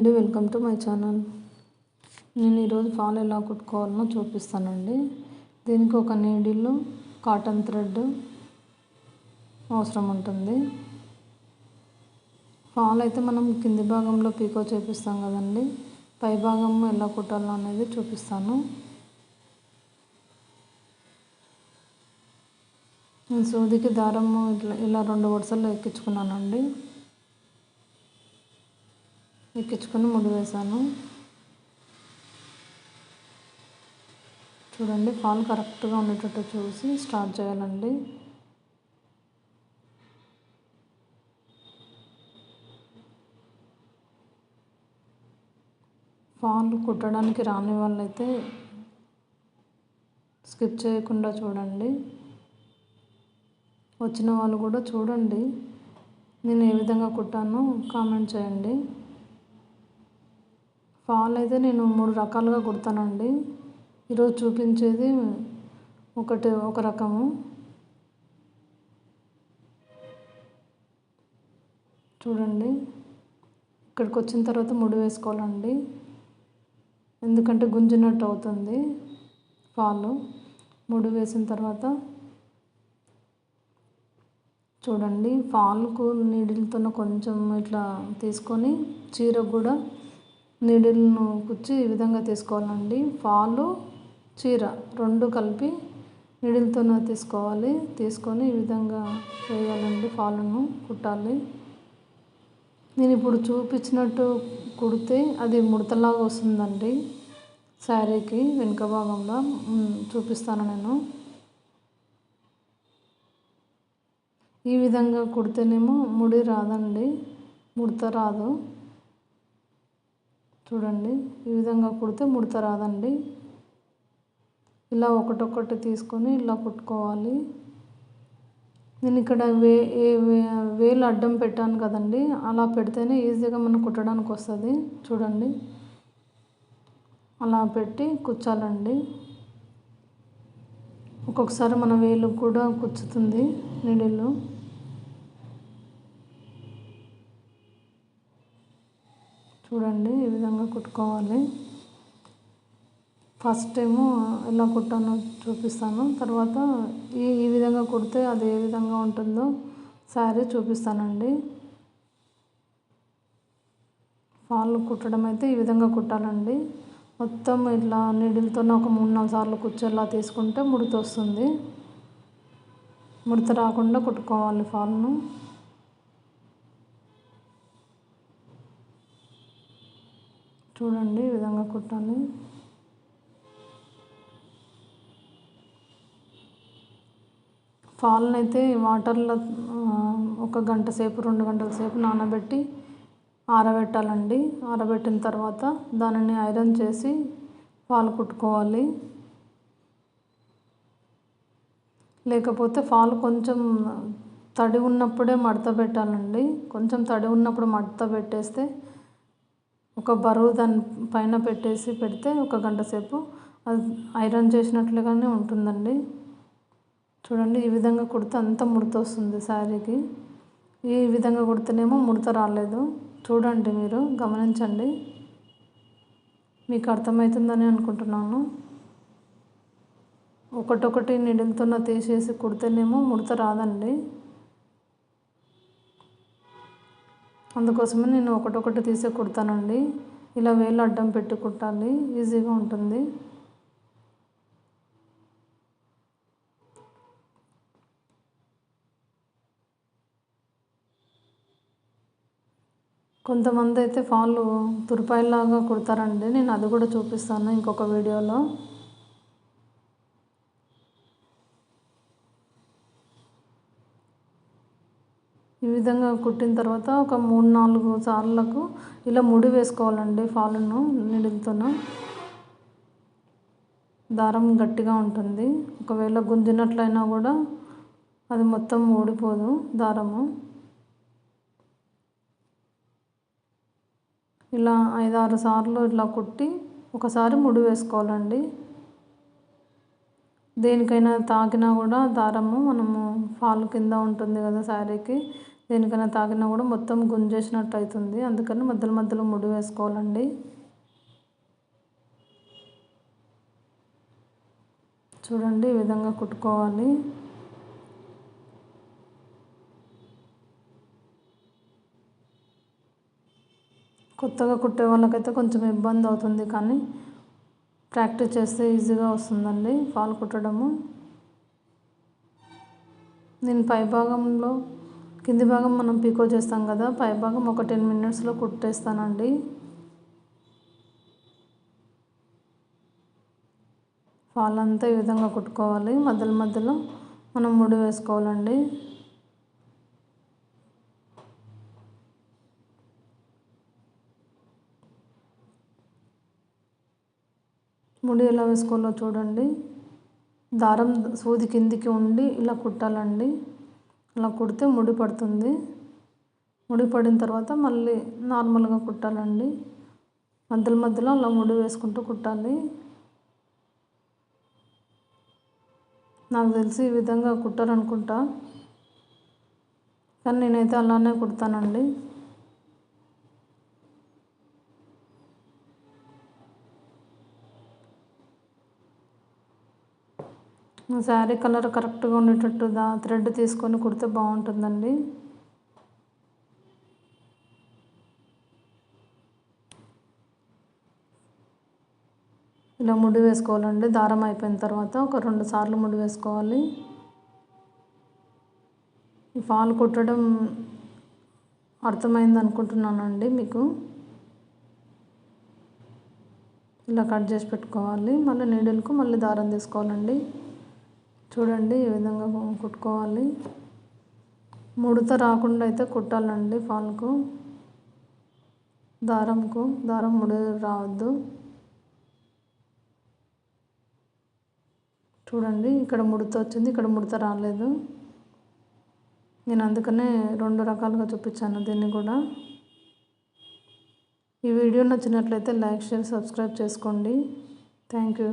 అండి welcome to my channel. నేను ఈరోజు ఫాల్ ఎలా కుట్టుకోవాలనో చూపిస్తానండి. దీనికి ఒక నీడిల్లు కాటన్ థ్రెడ్ అవసరం ఉంటుంది. ఫాల్ అయితే మనం కింది భాగంలో పీకో చేపిస్తాం కదండి. పై భాగం ఎలా కుట్టాలో అనేది చూపిస్తాను. నేను సూదికి దారము ఇట్లా ఇలా రెండు వరుసల్లో ఎక్కించుకున్నానండి. ఎక్కించుకొని ముడి వేసాను. చూడండి ఫాల్ కరెక్ట్గా ఉండేటట్టు చూసి స్టార్ట్ చేయాలండి. ఫాల్ కుట్టడానికి రాని వాళ్ళైతే స్కిప్ చేయకుండా చూడండి. వచ్చిన వాళ్ళు కూడా చూడండి నేను ఏ విధంగా కుట్టానో కామెంట్ చేయండి. పాలు అయితే నేను మూడు రకాలుగా కుడతానండి. ఈరోజు చూపించేది ఒకటి ఒక రకము. చూడండి. ఇక్కడికి వచ్చిన తర్వాత ముడి వేసుకోవాలండి. ఎందుకంటే గుంజినట్టు అవుతుంది ఫాలు ముడి వేసిన తర్వాత చూడండి ఫాల్కు నీడిల్తో కొంచెం ఇట్లా తీసుకొని చీర కూడా నీడిల్ను కుచ్చి ఈ విధంగా తీసుకోవాలండి. ఫాలు చీర రెండు కలిపి నీడిల్తో తీసుకోవాలి. తీసుకొని ఈ విధంగా వేయాలండి ఫాలును కుట్టాలి. నేను ఇప్పుడు చూపించినట్టు కుడితే అది ముడతలాగా వస్తుందండి. శారీకి వెనుక భాగంలో చూపిస్తాను నేను. ఈ విధంగా కుడితేనేమో ముడి రాదండి. ముడత రాదు. చూడండి ఈ విధంగా కుడితే ముడత రాదండి. ఇలా ఒకటొకటి తీసుకొని ఇలా కుట్టుకోవాలి. నేను ఇక్కడ వే ఏ వేలు అడ్డం పెట్టాను కదండి అలా పెడితేనే ఈజీగా మనం కుట్టడానికి వస్తుంది. చూడండి అలా పెట్టి కుచ్చాలండి. ఒక్కొక్కసారి మన వేలు కూడా కుచ్చుతుంది నీడిలో చూడండి ఈ విధంగా కుట్టుకోవాలి. ఫస్ట్ ఏమో ఎలా కుట్టానో చూపిస్తాను. తర్వాత ఈ ఈ విధంగా కుడితే అది ఏ విధంగా ఉంటుందో శారీ చూపిస్తానండి. ఫాల్ కుట్టడం అయితే ఈ విధంగా కుట్టాలండి. మొత్తం ఇట్లా నీడిల్తో ఒక మూడు నాలుగు సార్లు కుచ్చేలా తీసుకుంటే ముడత వస్తుంది ముడత రాకుండా కుట్టుకోవాలి ఫాల్ను చూడండి ఈ విధంగా కుట్టాలి ఫాల్ని అయితే వాటర్లో ఒక గంట సేపు రెండు గంటల సేపు నానబెట్టి ఆరబెట్టాలండి. ఆరబెట్టిన తర్వాత దానిని ఐరన్ చేసి ఫాల్ కుట్టుకోవాలి. లేకపోతే ఫాల్ కొంచెం తడి ఉన్నప్పుడే మడత పెట్టాలండి. కొంచెం తడి ఉన్నప్పుడు మడత పెట్టేస్తే ఒక బరువు దాని పైన పెట్టేసి పెడితే ఒక గంట సేపు అది ఐరన్ చేసినట్లుగానే ఉంటుందండి. చూడండి ఈ విధంగా కుడితే అంత ముడత వస్తుంది శారీకి. ఈ విధంగా కుడితేనేమో ముడత రాలేదు. చూడండి మీరు గమనించండి. మీకు అర్థమవుతుందని అనుకుంటున్నాను. ఒకటొకటి నిడిల్తో తీసేసి కుడితేనేమో ముడత రాదండి. అందుకోసమే నేను ఒకటొకటి తీసే కుడతానండి ఇలా వేలు అడ్డం పెట్టి కుట్టాలి. ఈజీగా ఉంటుంది. కొంతమంది అయితే ఫాళ్ళు తురిపాయలాగా కుడతారండి. నేను అది కూడా చూపిస్తాను ఇంకొక వీడియోలో. ఈ విధంగా కుట్టిన తర్వాత ఒక మూడు నాలుగు సార్లకు ఇలా ముడి వేసుకోవాలండి ఫాలును నిడిల్తోన దారం గట్టిగా ఉంటుంది. ఒకవేళ గుంజినట్లయినా కూడా అది మొత్తం ఊడిపోదు దారము. ఇలా ఐదారు సార్లు ఇట్లా కుట్టి ఒకసారి ముడి వేసుకోవాలండి. దేనికైనా తాకినా కూడా దారము మనము ఫాల్ కింద ఉంటుంది కదా శారీకి. దేనికైనా తాకినా కూడా మొత్తం గుంజేసినట్టు అవుతుంది అందుకని మధ్యలో మధ్యలో ముడి వేసుకోవాలండి. చూడండి ఈ విధంగా కుట్టుకోవాలి. కొత్తగా కుట్టే వాళ్ళకైతే కొంచెం ఇబ్బంది అవుతుంది కానీ ప్రాక్టీస్ చేస్తే ఈజీగా వస్తుందండి ఫాల్ కుట్టడము. నేను పై భాగంలో కింది భాగం మనం పీకో చేస్తాం కదా పై భాగం ఒక టెన్ మినిట్స్లో కుట్టేస్తానండి. ఫాల్ అంతా ఈ విధంగా కుట్టుకోవాలి. మధ్యలో మధ్యలో మనం ముడి వేసుకోవాలండి. ముడి ఎలా వేసుకోవాలో చూడండి. దారం సూది కిందికి ఉండి ఇలా కుట్టాలండి. అలా కుడితే ముడి పడుతుంది. ముడి పడిన తర్వాత మళ్ళీ నార్మల్గా కుట్టాలండి. మధ్యలో మధ్యలో అలా ముడి వేసుకుంటూ కుట్టాలి. నాకు తెలిసి ఈ విధంగా కుట్టారనుకుంటా కానీ నేనైతే అలానే కుడతానండి. శారీ కలర్ కరెక్ట్గా ఉండేటట్టు దా థ్రెడ్ తీసుకొని కుడితే బాగుంటుందండి. ఇలా ముడి వేసుకోవాలండి. దారం అయిపోయిన తర్వాత ఒక రెండు సార్లు ముడి వేసుకోవాలి. ఈ ఫాల్ కుట్టడం అర్థమైంది అనుకుంటున్నానండి మీకు. ఇలా కట్ చేసి పెట్టుకోవాలి. మళ్ళీ నీడిల్కు మళ్ళీ దారం తీసుకోవాలండి. చూడండి ఈ విధంగా కుట్టుకోవాలి. ముడత రాకుండా అయితే కుట్టాలండి ఫాల్కు. దారంకు దారం ముడి రావద్దు. చూడండి ఇక్కడ ముడత వచ్చింది ఇక్కడ ముడత రాలేదు. నేను అందుకనే రెండు రకాలుగా చూపించాను దీన్ని కూడా. ఈ వీడియో నచ్చినట్లయితే లైక్ షేర్ సబ్స్క్రైబ్ చేసుకోండి. Thank you.